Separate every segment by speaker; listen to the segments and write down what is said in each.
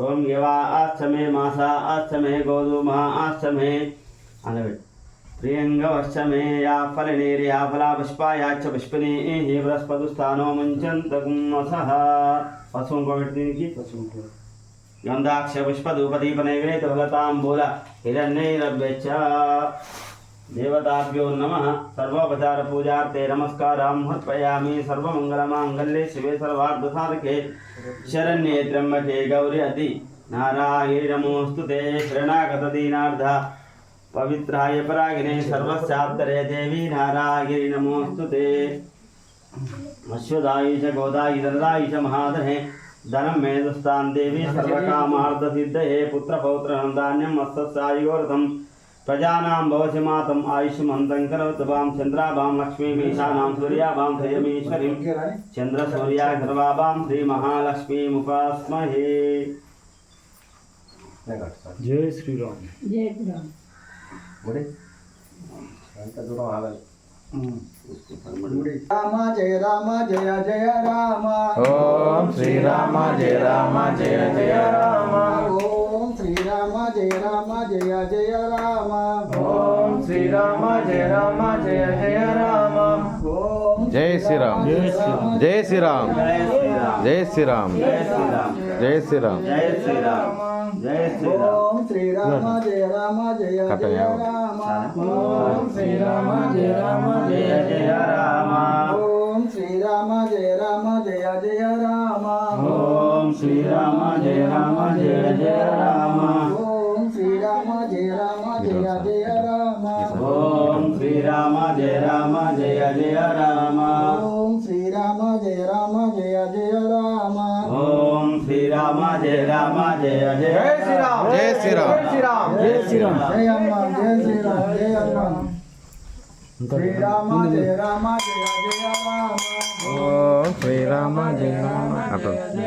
Speaker 1: ओम यवा आश्रमे मासा आश्रमे गोधूमा आश्रमे। प्रियङ्गवश्चमे या फलनीर् या फलापुष्पा या च पुष्पिनी ही बृहस्पतिस्थानो मुञ्चन्तकुम्मसः पशुओं को बैठ देने की पशुओं को गंधाक्ष पुष्प धूपदीप नैवेद्य फलतांबूल हिरण्य దేవతాభ్యో నమ సర్వోపచార పూజార్థే నమస్కారం సమర్పయామి సర్వమంగళమాంగళ్యే శివే సర్వార్థసాధకే. శరణ్యే త్రమ్మకే గౌరి అతి. నారాయణి నమోస్తు తే. శరణాగత దీనార్థ. పవిత్రాయ పరాగిణే సర్వశాత్తరే దేవి నారాయణి నమోస్తు తే. అశ్వదాయుష గోదాయి దండాయుష మహాధనే ధనం మేధస్థాన్ దేవి సర్వకామార్థ సిద్ధయే. పుత్ర పౌత్ర ధాన్యం మత్స్యాయుగోర్థం प्रजानां भवसि मातम् आयुष्मन्तं करोतु वां चन्द्राभां लक्ष्मीमीशानां सूर्याभां श्रियमीश्वरीं चन्द्रसूर्या सर्वाभां श्रीमहालक्ष्मीमुपास्महे।
Speaker 2: जय श्रीराम।
Speaker 3: जय राम
Speaker 2: हम्म। राम जय राम जय जय
Speaker 4: राम। ओम श्री राम जय राम जय
Speaker 2: जय राम। జయ రామ జయ జయ రామ.
Speaker 4: ఓం శ్రీరామ జయ రామ జయ జయ రామ.
Speaker 2: ఓం
Speaker 4: జయ శ్రీరామ్ జయ శ్రీరామ్ జయ శ్రీరామ్ జయ శ్రీరామ్
Speaker 1: జయ శ్రీరామ్
Speaker 2: ఓం శ్రీరామ జయ రామ జయ జయ రామ.
Speaker 1: ఓం శ్రీరామ జయ రామ జయ జయ రామ.
Speaker 2: ఓం శ్రీరామ జయ రామ జయ జయ రామ.
Speaker 1: ఓం శ్రీరామ జయ రామ జయ జయ రామ.
Speaker 2: జయ రామ జయ జయ రామ.
Speaker 1: ఓం శ్రీరామ జయ రామ జయ జయ రామ.
Speaker 2: ఓం శ్రీరామ జయ రామ జయ జయ రామ.
Speaker 1: ఓం శ్రీరామ జయ రామ జయ జయ శ్రీరామ
Speaker 4: జై శ్రీరామ్.
Speaker 2: జయ శ్రీరామ్. జయ అమ్మ జయ శ్రీరామ్ జయ అమ్మ శ్రీరామ జయ రామ జయ జయ రామ.
Speaker 4: ఓం శ్రీరామ జయ రామ. అటు
Speaker 2: ఓం
Speaker 4: జై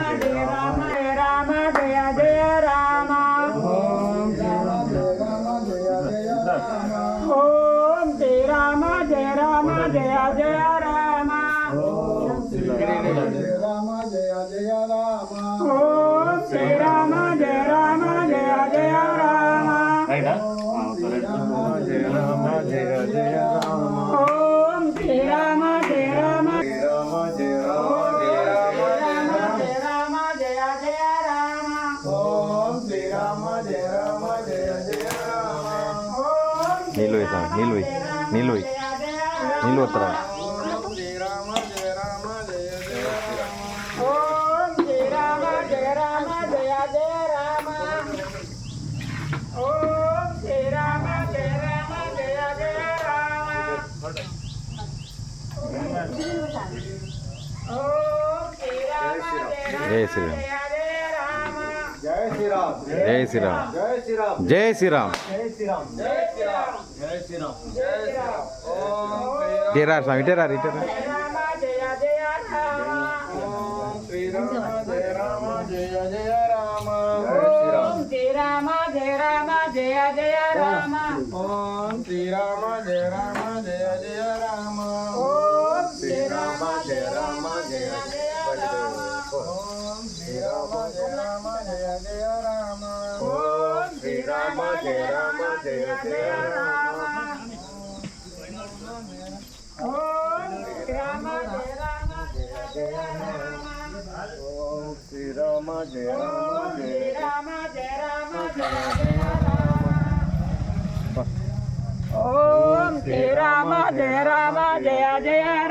Speaker 3: జయ రామ
Speaker 2: ఓం
Speaker 3: శ్రీ రామ జయ రామ జయ జయ రామ.
Speaker 2: జయ రామ జయ జయ రామ
Speaker 3: ఓం శ్రీ రామ జయ రామ
Speaker 2: శ్రీరామ జయ రామ జయ రామ
Speaker 3: జయ రామ. జయ జయ రామ.
Speaker 2: ఓం శ్రీరామ జయ రామ జయ జయ రామ.
Speaker 3: ఓం
Speaker 4: నీళ్ళు వేసాం నీళ్ళు నీళ్ళు వస్తారా జై శ్రీరామ్.
Speaker 2: జై శ్రీరామ్.
Speaker 4: జై శ్రీరామ్. ఇటేరా స్వామి ఇటేరా ఇటేరా
Speaker 3: జయ రామ జయ రామ
Speaker 2: జయ జయ రామ.
Speaker 3: ఓం
Speaker 2: Srirama
Speaker 3: Jai Rama, Jai Rama, Jai Rama. Om Shri Rama, Jai Rama, Jai
Speaker 2: Rama. Om Shri Rama, Jai
Speaker 3: Rama, Jai Rama, Jai Rama, Jai Rama. Om Shri Rama, Jai Rama, Jai Jai Rama.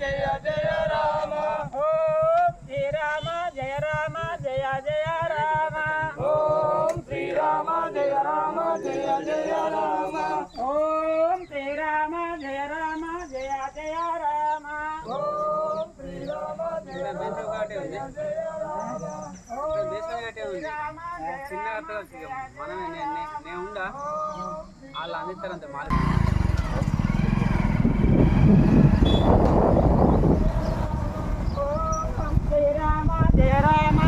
Speaker 3: జయ జయ రామ. ఓం శ్రీరామ జయ రామ జయ జయ రామ.
Speaker 4: ఓం శ్రీరామ జయ రామ జయ జయ రామ.
Speaker 3: ఓం శ్రీరామ జయ రామ జయ జయ రామ. ఓం శ్రీరామ జయ రామ జయ రామ.
Speaker 5: మనమే నేను ఉండా వాళ్ళు అందిస్తారంత మాల
Speaker 3: ఓం శ్రీరామ జయ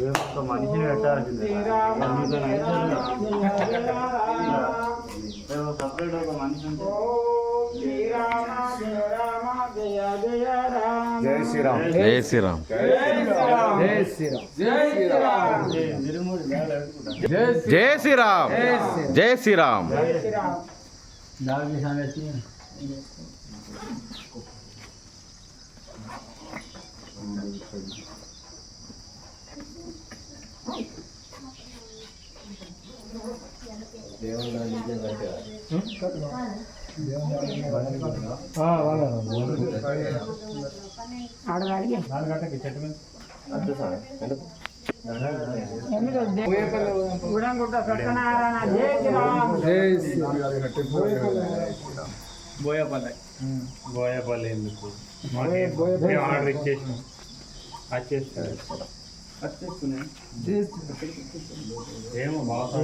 Speaker 6: మనిషిని పెట్టాల్సిందే separate ఒక మనిషి ఉంటే
Speaker 3: శ్రీరామ జయ రామ జయ జయ రామ
Speaker 4: జై శ్రీరామ్
Speaker 6: జై శ్రీరామ్
Speaker 4: జై శ్రీరామ్ జై శ్రీరామ్
Speaker 6: జై శ్రీరామ్ జై శ్రీరామ్
Speaker 3: గుడంగుట్ట సత్యనారాయణ జయ శ్రీరామ్
Speaker 6: బోయపల్లి బోయపల్లి ఎందుకు ఆర్డర్ ఇచ్చేసినాం వచ్చేస్తారు ఏమో బాగా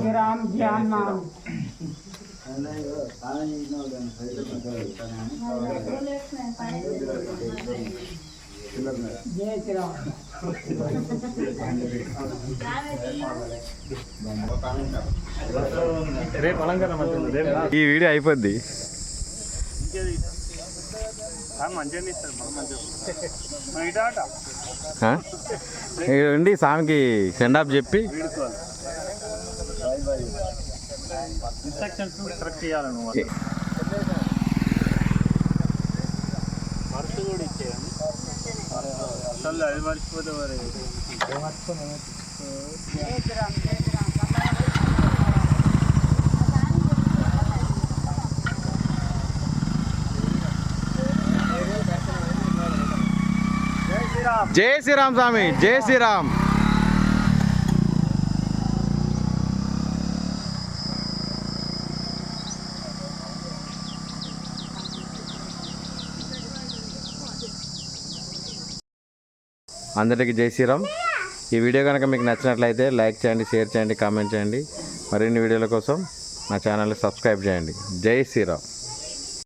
Speaker 3: శ్రీరామ్ ధ్యాన్. నామ్ జయ శ్రీరామ్.
Speaker 6: రేపు అలంకరణ రేపు.
Speaker 4: ఈ వీడియో అయిపోద్ది. ఉండి స్వామికి సెండ్ ఆఫ్ చెప్పి.
Speaker 6: ఇన్స్ట్రక్షన్స్ కరెక్ట్ చేయాలి నువ్వు. మరుసు కూడా ఇచ్చేయండి. అసలు అది మర్చిపోతే మరి
Speaker 3: జయ శ్రీరామ్ జయ శ్రీరామ్
Speaker 2: శ్రీరామ్
Speaker 4: జై శ్రీరామ్ స్వామి జై శ్రీరామ్. అందరికీ జై శ్రీరామ్. ఈ వీడియో కనుక మీకు నచ్చినట్లయితే లైక్ చేయండి షేర్ చేయండి కామెంట్ చేయండి. మరిన్ని వీడియోల కోసం నా ఛానల్ని సబ్స్క్రైబ్ చేయండి. జై శ్రీరామ్.